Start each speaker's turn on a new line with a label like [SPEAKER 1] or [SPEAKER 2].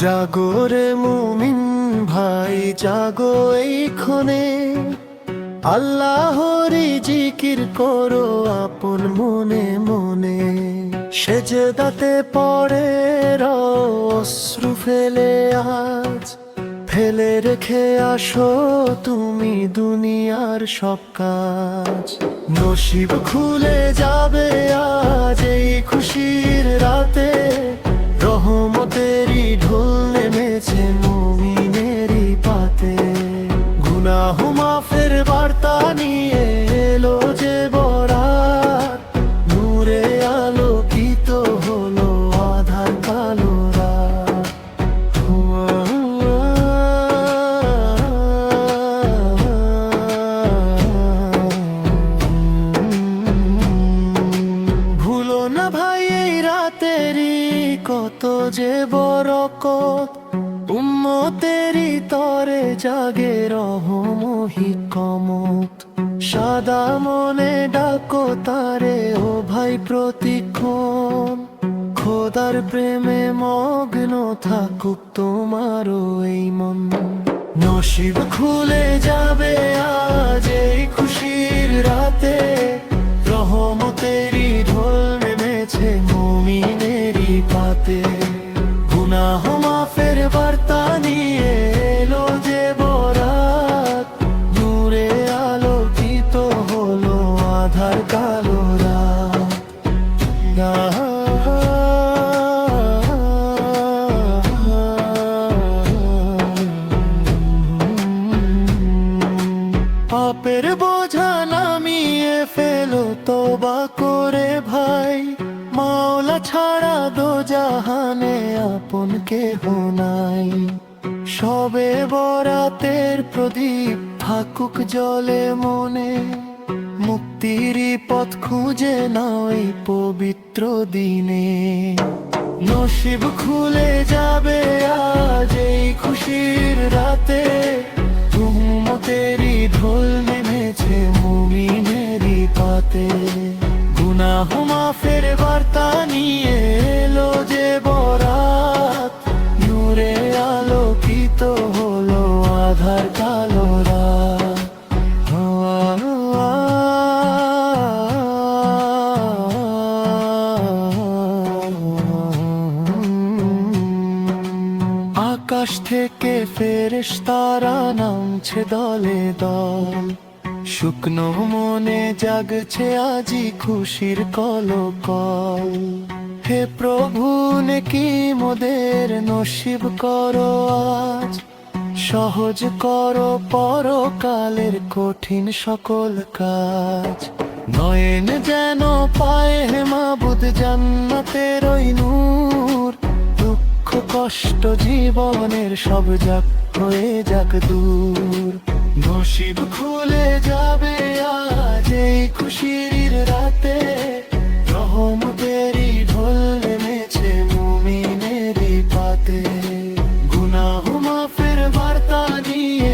[SPEAKER 1] জাগরে মুমিন ভাই, জাগো এই ক্ষণে আল্লাহরি জিকির করো আপন মনে মনে। সেজদাতে পড়ে অশ্রু ফেলে আজ। ফেলে রেখে আসো তুমি দুনিয়ার সব কাজ। নসিব খুলে যাবে আজ এই খুশির রাতে। কত যে বরকত উম্মতেরই তরে জাগে রহমহি কমত। সাদা মনে ডাকো তারে, ও ভাই প্রতিক্ষণ। খোদার প্রেমে মগ্ন থাকুক তোমারও এই মন। নসিব খুলে যাবে ফেলো তোবা করে ভাই। মাওলা ছাড়া দো জাহানে আপন কেহ নাই। সবে বরাতের প্রদীপ থাকুক জলে মনে। মুক্তির পথ খুঁজে নয় পবিত্র দিনে। নসিব খুলে যাবে পাতে গুনাহ মাফের বার্তা নিয়ে এলো যে বরাত। নূরে আলোকিত হলো আধার কালো রাত। আকাশ থেকে ফেরেশ তারা নামছে দলে দল। শুকনো মনে জাগছে আজি খুশির কলকল। হে প্রভু, নেকি মোদের নসিব করো আজ? সহজ করো পরকালের কঠিন সকল কাজ। নয়ন যেন পায় হে মাবুদ, জান্নাতের ওই নূর। দুঃখ কষ্ট জীবনের সব যাক হয়ে যাক দূর। নসিব খুলে যাবে আজ এই খুশির রাতে। রহমতেরই ঢোল নেমেছে মুমিনেরই পাতে। গুনাহ মাফের বার্তা নিয়ে